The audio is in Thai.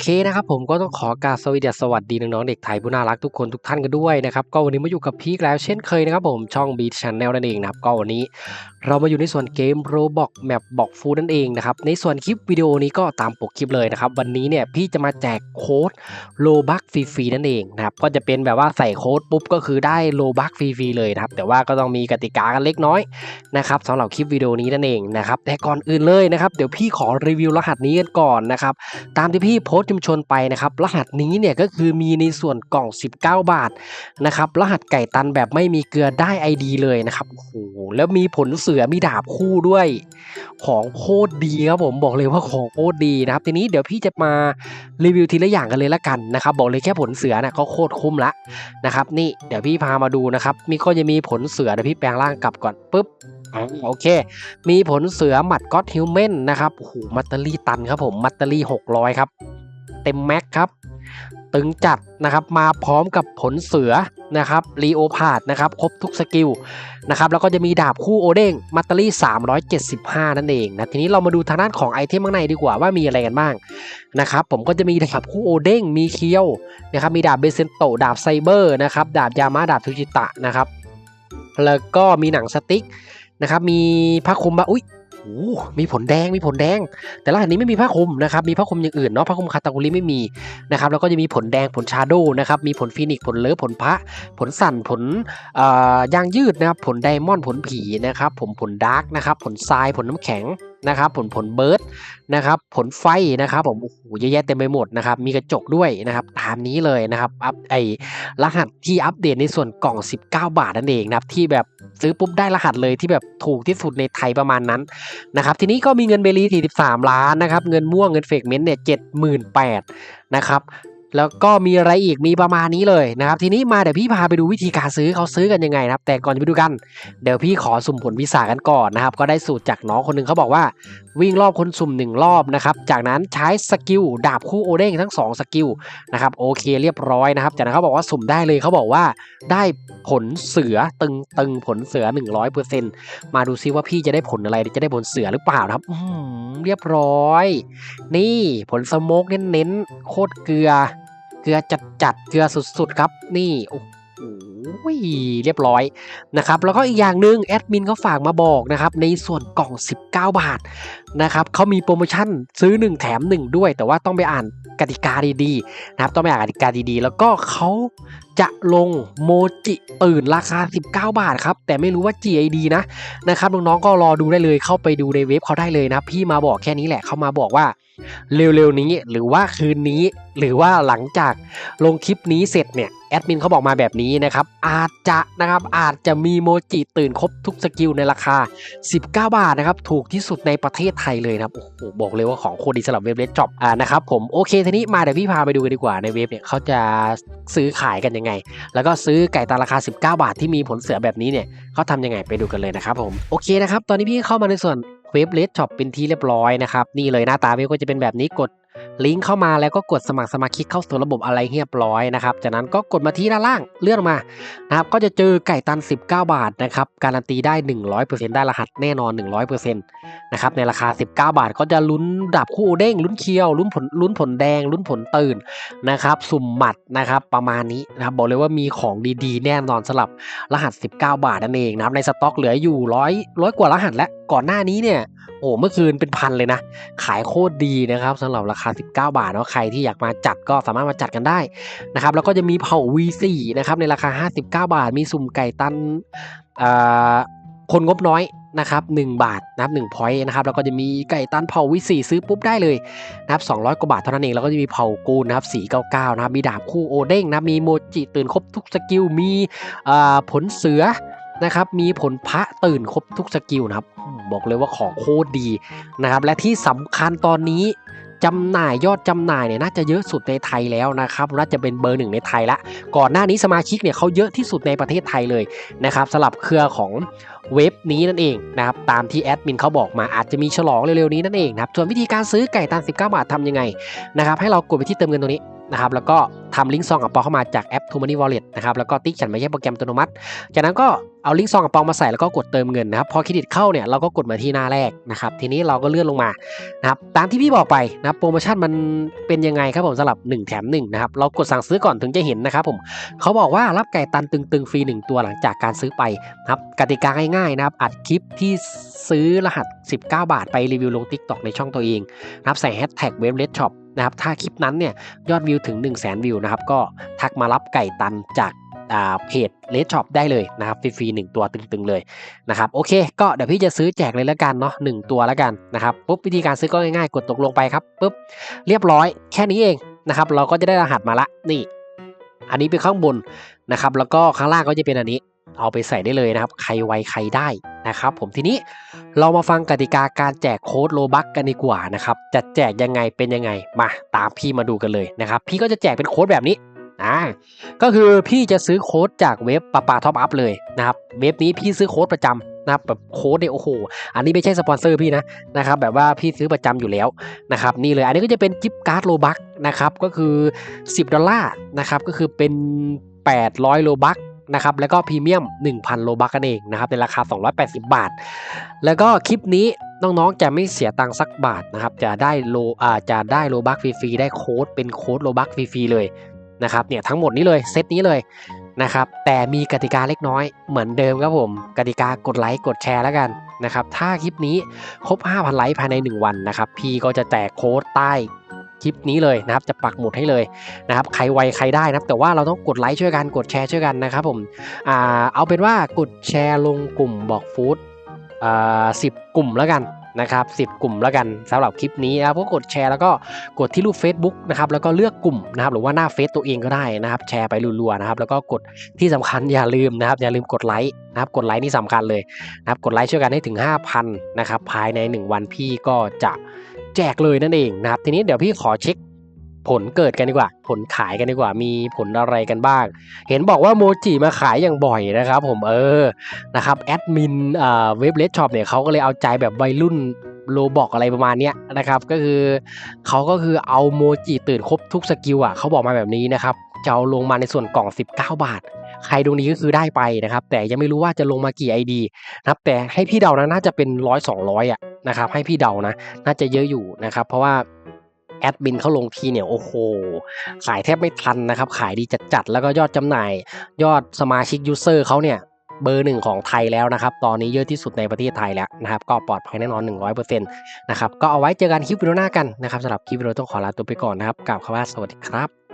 เคนะครับผมก็ต้องขอกราบสวัสดีสวัสดีน้องๆเด็กไทยผู้น่ารักทุกคนทุกท่านกันด้วยนะครับก็วันนี้มาอยู่กับพีคแล้วเช่นเคยนะครับผมช่อง Beat Channel นั่นเองนะครับก็วันนี้เรามาอยู่ในส่วนเกม Roblox Map บอกฟูนั่นเองนะครับในส่วนคลิปวิดีโอนี้ก็ตามปกคลิปเลยนะครับวันนี้เนี่ยพี่จะมาแจกโค้ดโลบักฟรีๆนั่นเองนะครับก็จะเป็นแบบว่าใส่โค้ดปุ๊บก็คือได้โลบักฟรีๆเลยนะครับแต่ว่าก็ต้องมีกติกากันเล็กน้อยนะครับสำหรับคลิปวิดีโอนี้นั่นเองนะครับแต่ก่อนอื่นเลยนะครับเดี๋ยวพี่ขอรีวิวรหัสนี้กันก่อนนะครับตามที่พี่โพสชุมชนไปนะครับ รหัสนี้เนี่ยก็คือมีในส่วนกล่อง 19 บาทนะครับรหัสไก่ตันแบบไม่มีเกลือได้ ID เลยนะครับโอ้โหแล้วมีผลเสือมีดาบคู่ด้วย ของโคตรดีครับผมบอกเลยว่าของโคตรดีนะครับ ทีนี้เดี๋ยวพี่จะมารีวิวทีละอย่างกันเลยละกันนะครับ บอกเลยแค่ผลเสือนะก็โคตรคุ้มละนะครับนี่เดี๋ยวพี่พามาดูนะครับมีก็จะมีผลเสือเดี๋ยวพี่แปลงร่างกลับก่อนปุ๊บโอเค มีผลเสือหมัดก็อตฮิวแมนนะครับโอ้โหมัตเตอรี่ตันครับผม มัตเตอรี่ 600 ครับ เต็มแม็กครับ ตึงจัดนะครับมาพร้อมกับผลเสือนะครับรีโอพาดนะครับครบทุกสกิลนะครับแล้วก็จะมีดาบคู่โอเด้งมัตเตอรี่ 375 นั่นเองนะทีนี้เรามาดูทางด้านของไอเทมข้างในดีกว่าว่ามีอะไรกันบ้างนะครับผมก็จะมีดาบคู่โอเด้งมีเคียวนะครับมีดาบเบเซนโตดาบไซเบอร์นะครับดาบยามาดาบทูจิตะนะครับแล้วก็มีหนังสติ๊กนะครับมีผ้าคลุมบะอุ้ย หมีผลแดงมีผลแดง แต่รหัสนี้ไม่มีผ้าคลุมนะครับมีผ้าคลุมอย่างอื่นเนาะผ้าคลุมคาตากุริไม่มีนะครับแล้วก็จะมีผลแดงผลชาโดนะครับมีผลฟีนิกซ์ผลเลิฟผลพระ ผลสั่นผลยางยืดนะครับผลไดมอนด์ผลผีนะครับผมผลดาร์กนะครับผลทรายผลน้ำแข็ง นะครับผลผลเบิร์ดนะครับผลไฟนะครับผมโอ้โหเยอะแยะเต็มไปหมดนะครับมีกระจกด้วยนะครับตามนี้เลยนะครับอัพไอรหัสที่อัปเดตในส่วนกล่อง 19 บาทนั่นเองนะครับที่แบบซื้อปุ๊บได้รหัสเลยที่แบบถูกที่สุดในไทยประมาณนั้นนะครับทีนี้ก็มีเงินเบลี43 ล้านนะครับเงินม่วงเงินเฟกเมนต์เนี่ย78,000นะครับ แล้วก็มีอะไรอีกมีประมาณนี้เลยนะครับทีนี้มาเดี๋ยวพี่พาไปดูวิธีการซื้อเขาซื้อกันยังไงนะครับ แต่ก่อนจะไปดูกัน เดี๋ยวพี่ขอสุ่มผลวิสากันก่อนนะครับ ก็ได้สูตรจากน้องคนหนึ่งเขาบอกว่า วิ่งรอบคนสุ่มหนึ่งรอบนะครับจากนั้นใช้สกิลดาบคู่โอเด้งทั้งสองสกิลนะครับโอเคเรียบร้อยนะครับ จากนั้นเขาบอกว่าสุ่มได้เลยเขาบอกว่าได้ผลเสือตึงตึงผลเสือ 100%มาดูซิว่าพี่จะได้ผลอะไรจะได้ผลเสือหรือเปล่านะครับเรียบร้อย นี่ผลสโมกเน้นๆโคตรเกลือ กลือจัดจัดๆเกลือสุดๆครับ นี่โอ้โหเรียบร้อยนะครับแล้วก็อีกอย่างหนึ่งแอดมินเขาฝากมาบอกนะครับในส่วนกล่อง 19 บาทนะครับเขามีโปรโมชั่นซื้อ 1 แถม 1 ด้วย แต่ว่าต้องไปอ่านกติกาดีๆนะครับต้องไปอ่านกติกาดีๆ แล้วก็เขาจะลงโมจิตื่นราคา 19 บาทครับ แต่ไม่รู้ว่า GID นะนะครับน้องๆก็รอดูได้เลยเข้าไปดูในเว็บเขาได้เลยนะ พี่มาบอกแค่นี้แหละเขามาบอกว่า เร็วๆนี้หรือว่าคืนนี้ หรือว่าหลังจากลงคลิปนี้เสร็จเนี่ยแอดมินเขาบอกมาแบบนี้นะครับ อาจจะนะครับอาจจะมีโมจิตื่นครบทุกสกิลในราคา 19 บาทนะครับถูกที่สุดในประเทศไทยเลยนะครับโอ้โหบอกเลยว่าของโคดีสำหรับเว็บเลดจ็อบอ่านะครับผมโอเคทีนี้มาเดี๋ยวพี่พาไปดูกันดีกว่าในเว็บเนี่ยเขาจะซื้อขายกันยังไง แล้วก็ซื้อไก่ตาราคา 19 บาทที่มีผลเสือแบบนี้เนี่ยเขาทำยังไงไปดูกันเลยนะครับผมโอเคนะครับตอนนี้พี่เข้ามาในส่วน เว็บเลสช็อปเป็นที่เรียบร้อยนะครับ นี่เลยหน้าตาเว็บก็จะเป็นแบบนี้กด ลิงก์เข้ามาแล้วก็กดสมัครสมาชิกเข้าสู่ระบบอะไรเรียบร้อยนะครับ จากนั้นก็กดมาที่ด้านล่างเลื่อนมานะครับก็จะเจอไก่ตัน 19 บาทนะครับการันตีได้ 100%ได้รหัสแน่นอน 100%นะครับในราคา 19 บาทก็จะลุ้นดับคู่เด้งลุ้นเคียวลุ้นผลลุ้นผลแดงลุ้นผลตื่นนะครับสุ่มหมัดนะครับประมาณนี้นะครับบอกเลยว่ามีของดีๆ แน่นอนสำหรับรหัส 19 บาทนั่นเองนะครับในสต็อกเหลืออยู่ร้อยร้อยกว่ารหัสและก่อนหน้านี้เนี่ย โอ้เมื่อคืนเป็นพันเลยนะ ขายโคตรดีนะครับสำหรับราคา 19 บาทเนาะใครที่อยากมาจัดก็สามารถมาจัดกันได้นะครับ แล้วก็จะมีเผา V4 นะครับในราคา 59 บาท มีสุ่มไก่ตันคนงบน้อยนะครับ1บาทนะครับ1 point นะครับแล้วก็จะมีไก่ตันเผ่า V4 ซื้อปุ๊บได้เลยนะครับ200 กว่าบาทเท่านั้นเองแล้วก็จะมีเผากูนะครับ499นะครับมีดาบคู่โอเด้งนะมีโมจิตื่นครบทุกสกิลมีผลเสือนะครับมีผลพระตื่นครบทุกสกิลนะครับ บอกเลยว่าของโคตรดีนะครับและที่สำคัญตอนนี้จำหน่ายยอดจำหน่ายเนี่ยน่าจะเยอะสุดในไทยแล้วนะครับน่าจะเป็นเบอร์หนึ่งในไทยละก่อนหน้านี้สมาชิกเนี่ยเขาเยอะที่สุดในประเทศไทยเลยนะครับสำหรับเครือของเว็บนี้นั่นเองนะครับตามที่แอดมินเขาบอกมาอาจจะมีฉลองเร็วๆนี้นั่นเองนะครับส่วนวิธีการซื้อไก่ตัน19 บาททำยังไงนะครับให้เรากดไปที่เติมเงินตรงนี้ นะครับแล้วก็ทำลิงก์ซองอังเปาเข้ามาจากแอป t o Money Wallet นะครับแล้วก็ติ๊กฉันไม่ใช่โปรแกรมอัตโนมัติ จากนั้นก็เอาลิงก์ซองอังเปามาใส่แล้วก็กดเติมเงินนะครับพอเครดิตเข้าเนี่ยเราก็กดมาที่หน้าแรกนะครับทีนี้เราก็เลื่อนลงมานะครับตามที่พี่บอกไปนะโปรโมชั่นมันเป็นยังไงครับผมสำหรับ 1 แถม1นะครับเรากดสั่งซื้อก่อนถึงจะเห็นนะครับผมเขาบอกว่ารับไก่ตันตึงๆฟรี1 ตัวหลังจากการซื้อไปนะครับกติกาง่ายๆนะครับอัดคลิปที่ซื้อรหัส 19 บาทไปรีวิวลง TikTok ในช่องตัวเองนะครับใส่แฮชแท็กเว็บเลดช็อป นะครับถ้าคลิปนั้นเนี่ยยอดวิวถึง 1 0 0 0 0แสนวิวนะครับก็ทักมารับไก่ตันจากาเพจเลดช็อปได้เลยนะครับฟรีๆหนึ่งตัวตึงๆเลยนะครับโอเค ก็เดี๋ยวพี่จะซื้อแจกเลยแล้วกันเนาะหนึ่งตัวแล้วกันนะครับปุ๊บวิธีการซื้อก็ง่ายๆ กดตกลงไปครับปุ๊บเรียบร้อยแค่นี้เองนะครับเราก็จะได้รหัสมาละนี่ อันนี้เป็นข้างบนนะครับแล้วก็ข้างล่างก็จะเป็นอันนี้ เอาไปใส่ได้เลยนะครับ ใครไวใครได้ นะครับผมทีนี้เรามาฟังกติกาการแจกโค้ดโลบักกันดีกว่านะครับจะแจกยังไงเป็นยังไงมาตามพี่มาดูกันเลยนะครับ พี่ก็จะแจกเป็นโค้ดแบบนี้อ่าก็คือพี่จะซื้อโค้ดจากเว็บปาปาท็อปอัพเลยนะครับเว็บนี้พี่ซื้อโค้ดประจำนะครับแบบโค้ดเนี่ยโอ้โหอันนี้ไม่ใช่สปอนเซอร์พี่นะนะครับแบบว่าพี่ซื้อประจำอยู่แล้วนะครับนี่เลยอันนี้ก็จะเป็นจิปการ์ดโลบักนะครับก็คือ 10 ดอลลาร์นะครับก็คือเป็น800โลบัก นะครับแล้วก็พรีเมียม 1,000 โลบักกันเองนะครับในราคา 280 บาท แล้วก็คลิปนี้น้องๆจะไม่เสียตังค์สักบาทนะครับจะได้โลอ่าจะได้โลบักฟรีๆได้โค้ดเป็นโค้ดโลบักฟรีๆเลยนะครับเนี่ยทั้งหมดนี้เลยเซตนี้เลยนะครับแต่มีกติกาเล็กน้อยเหมือนเดิมครับผมกติกากดไลค์กดแชร์แล้วกันนะครับถ้าคลิปนี้ครบ 5,000 ไลค์ภายใน 1 วันนะครับพี่ก็จะแจกโค้ดใต้ คลิปนี้เลยนะครับ จะปักหมุดให้เลยนะครับใครไวใครได้นะครับ แต่ว่าเราต้องกดไลค์ช่วยกันกดแชร์ช่วยกันนะครับผมอ่าเอาเป็นว่ากดแชร์ลงกลุ่มบอกฟู้ดอ่าสิบกลุ่มแล้วกันนะครับสิบกลุ่มแล้วกันสำหรับคลิปนี้นะครับก็กดแชร์แล้วก็กดที่รูป Facebook นะครับแล้วก็เลือกกลุ่มนะครับหรือว่าหน้าเฟซตัวเองก็ได้นะครับ แชร์ไปรัวๆนะครับแล้วก็กดที่สำคัญอย่าลืมนะครับอย่าลืมกดไลค์นะครับกดไลค์นี่สำคัญเลยนะครับกดไลค์ช่วยกันให้ถึง 5,000นะครับภายใน 1 วันพี่ก็จะ แจกเลยนั่นเองนะครับ ทีนี้เดี๋ยวพี่ขอเช็คผลเกิดกันดีกว่า ผลขายกันดีกว่า มีผลอะไรกันบ้าง เห็นบอกว่าโมจิมาขายอย่างบ่อยนะครับ ผมเออนะครับแอดมินเว็บเลดช็อปเนี่ยเขาก็เลยเอาใจแบบวัยรุ่นโลบอกอะไรประมาณเนี้ยนะครับ ก็คือเขาก็คือเอาโมจิตื่นครบทุกสกิลอะเขาบอกมาแบบนี้นะครับจะเอาลงมาในส่วนกล่อง 19 บาท ใครดวงนี้ก็คือได้ไปนะครับ แต่ยังไม่รู้ว่าจะลงมากี่ ID นะครับ แต่ให้พี่เดานะน่าจะเป็นร้อยสองร้อยอะนะครับ ให้พี่เดานะ น่าจะเยอะอยู่นะครับ เพราะว่าแอดมินเขาลงทีเนี่ยโอ้โห ขายแทบไม่ทันนะครับ ขายดีจัดๆแล้วก็ยอดจำหน่าย ยอดสมาชิกยูเซอร์เขาเนี่ยเบอร์หนึ่งของไทยแล้วนะครับ ตอนนี้เยอะที่สุดในประเทศไทยแล้วนะครับ ก็ปลอดภัยแน่นอน 100%นะครับ ก็เอาไว้เจอกันคลิปวิดีโอหน้ากันนะครับสำหรับคลิปวิดีโอต้องขอลาตัวไปก่อนนะครับกล่าวคำว่าสวัสดีครับ